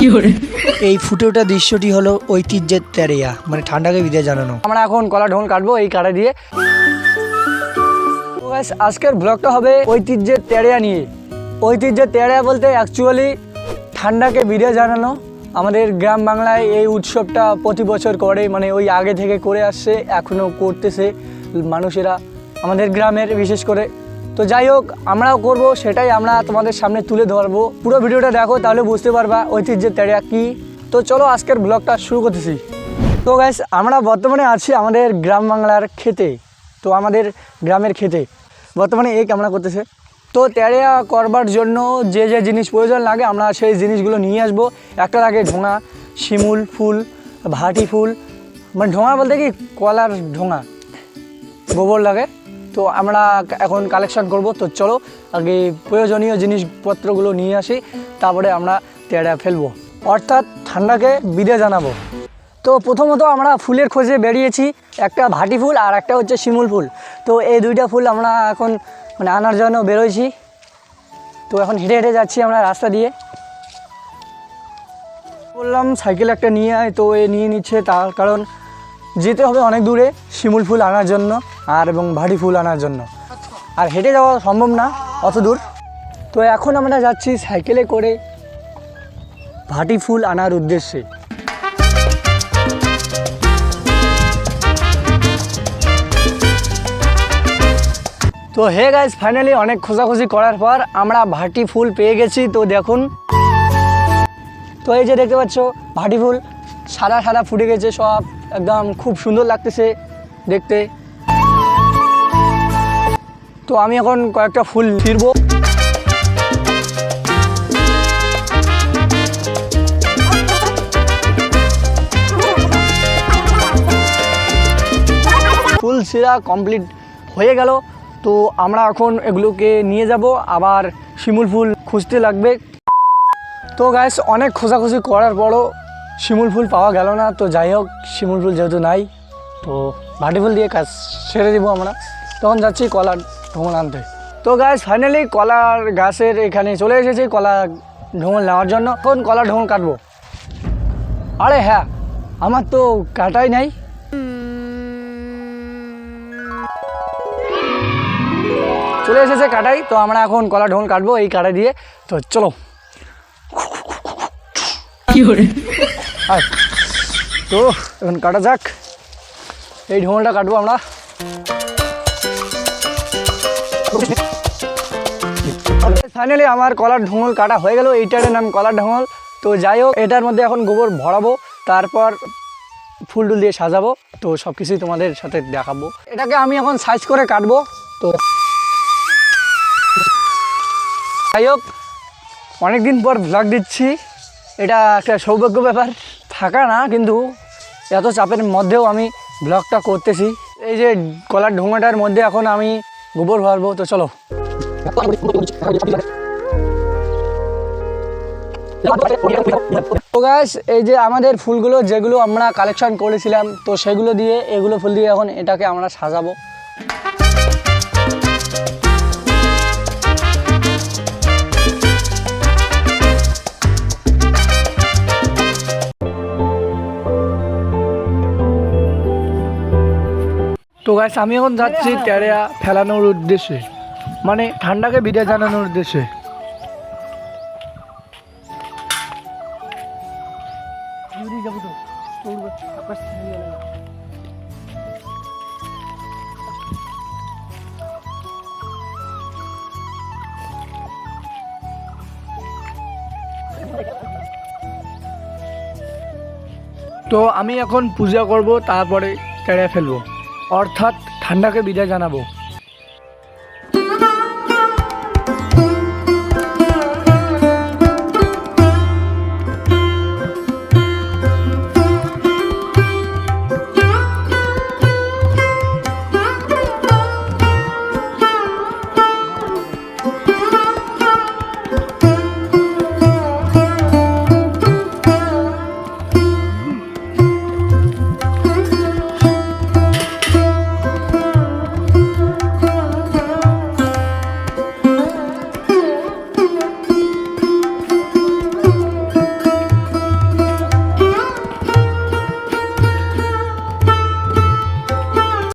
এই ফুটে ওঠা দৃশ্যটি হলো ঐতিহ্যের তেরিয়া মানে ঠান্ডাকে বিদায় জানানো। আমরা এখন কলা ঢোল কাটবো এই কাটা দিয়ে। আজকের ব্লগটা হবে ঐতিহ্যের তেড়িয়া নিয়ে। ঐতিহ্যের তেড়িয়া বলতে অ্যাকচুয়ালি ঠান্ডাকে বিদায় জানানো। আমাদের গ্রাম বাংলায় এই উৎসবটা প্রতি বছর করে মানে ওই আগে থেকে করে আসছে এখনও করতেছে মানুষেরা। আমাদের গ্রামের বিশেষ করে তো যাই হোক, আমরাও করব, সেটাই আমরা তোমাদের সামনে তুলে ধরবো। পুরো ভিডিওটা দেখো, তাহলে বুঝতে পারবা ঐতিহ্যের তেড়িয়া কী। তো চলো, আজকের ব্লগটা শুরু করতেছি। তো গাইস আমরা বর্তমানে আছি আমাদের গ্রাম বাংলার খেতে তো আমাদের গ্রামের খেতে বর্তমানে এই কামনা করতেছে। তো তেড়িয়া করবার জন্য যে যে জিনিস প্রয়োজন লাগে, আমরা সেই জিনিসগুলো নিয়ে আসব। একটা লাগে ঢোঙা, শিমুল ফুল, ভাটি ফুল। মানে ঢোঙা বলতে কি? কলার ঢোঙা। গোবর লাগে। তো আমরা এখন কালেকশন করব। তো চলো, আগে প্রয়োজনীয় জিনিসপত্রগুলো নিয়ে আসি, তারপরে আমরা তেড়া ফেলব। অর্থাৎ ঠান্ডাকে বিদে জানাব। তো প্রথমত আমরা ফুলের খোঁজে বেরিয়েছি, একটা ভাটি ফুল আর একটা হচ্ছে শিমুল ফুল। তো এই দুইটা ফুল আমরা এখন মানে আনার জন্য বেরোয়ছি তো এখন হেঁটে হেঁটে যাচ্ছি আমরা রাস্তা দিয়ে। বললাম, সাইকেল একটা নিয়ে আয়। তো এ নিয়ে নিচ্ছে, তার কারণ যেতে হবে অনেক দূরে শিমুল ফুল আনার জন্য। আর এবং ভাটি ফুল আনার জন্য। আর হেঁটে যাওয়া সম্ভব না, অত দূর। তো এখন আমরা যাচ্ছি সাইকেলে করে ভাটি ফুল আনার উদ্দেশ্যে। তো হে গাইজ ফাইনালি অনেক খোঁজাখুঁজি করার পর আমরা ভাটি ফুল পেয়ে গেছি। তো দেখুন। তো এই যে দেখতে পাচ্ছ ভাটি ফুল সাদা সাদা ফুটে গেছে সব। একদম খুব সুন্দর লাগতেছে দেখতে। তো আমি এখন কয়েকটা ফুল ফিরবো ফুল ছিঁড়া কমপ্লিট হয়ে গেল। তো আমরা এখন এগুলোকে নিয়ে যাব। আবার শিমুল ফুল খুঁজতে লাগবে। তো গাইস অনেক খোঁজাখুঁজি করার পরও শিমুল ফুল পাওয়া গেল না। তো যাই হোক, শিমুল ফুল যেহেতু নাই, তো ভাটি ফুল দিয়ে কাজ সেরে দিব আমরা। তখন যাচ্ছি কলার ঢোঙল আনতে। তো গাছ ফাইনালি কলার গাছের এখানে চলে এসেছি কলা ঢোঙল নেওয়ার জন্য। এখন কলার ঢোঙল কাটবো। আরে হ্যাঁ আমার তো কাটাই নাই। চলে এসেছে কাটাই তো আমরা এখন কলা ঢোল কাটবো এই কাটা দিয়ে। তো চলো। তো এখন কাটা যাক। এই ঢোলটা কাটবো আমরা। ফাইনালি আমার কলার ঢোঙল কাটা হয়ে গেল এইটার নাম কলার ঢোঙল। তো যাই হোক, এটার মধ্যে এখন গোবর ভরাবো, তারপর ফুল টুল দিয়ে সাজাবো, তো সব কিছুই তোমাদের সাথে দেখাবো। এটাকে আমি এখন সাইজ করে কাটবো, তো যাই হোক, অনেকদিন পর ভ্লগ দিচ্ছি। এটা একটা সৌভাগ্য ব্যাপার থাকা না, কিন্তু এত চাপের মধ্যেও আমি ব্লগটা করতেছি। এই যে কলার ঢোঙাটার মধ্যে এখন আমি গোবর ভরবো তো চলো। তো এই যে আমাদের ফুলগুলো, যেগুলো আমরা কালেকশন করেছিলাম, তো সেগুলো দিয়ে, এগুলো ফুল দিয়ে এখন এটাকে আমরা সাজাবো। তো গাছ আমি এখন যাচ্ছি ট্যারেয়া ফেলানোর উদ্দেশ্যে। মানে ঠান্ডাকে বিদায় জানানোর উদ্দেশ্যে। তো। আমি এখন পূজা করব তারপরে কেড়ে ফেলব। অর্থাৎ ঠান্ডাকে বিদায় জানাব।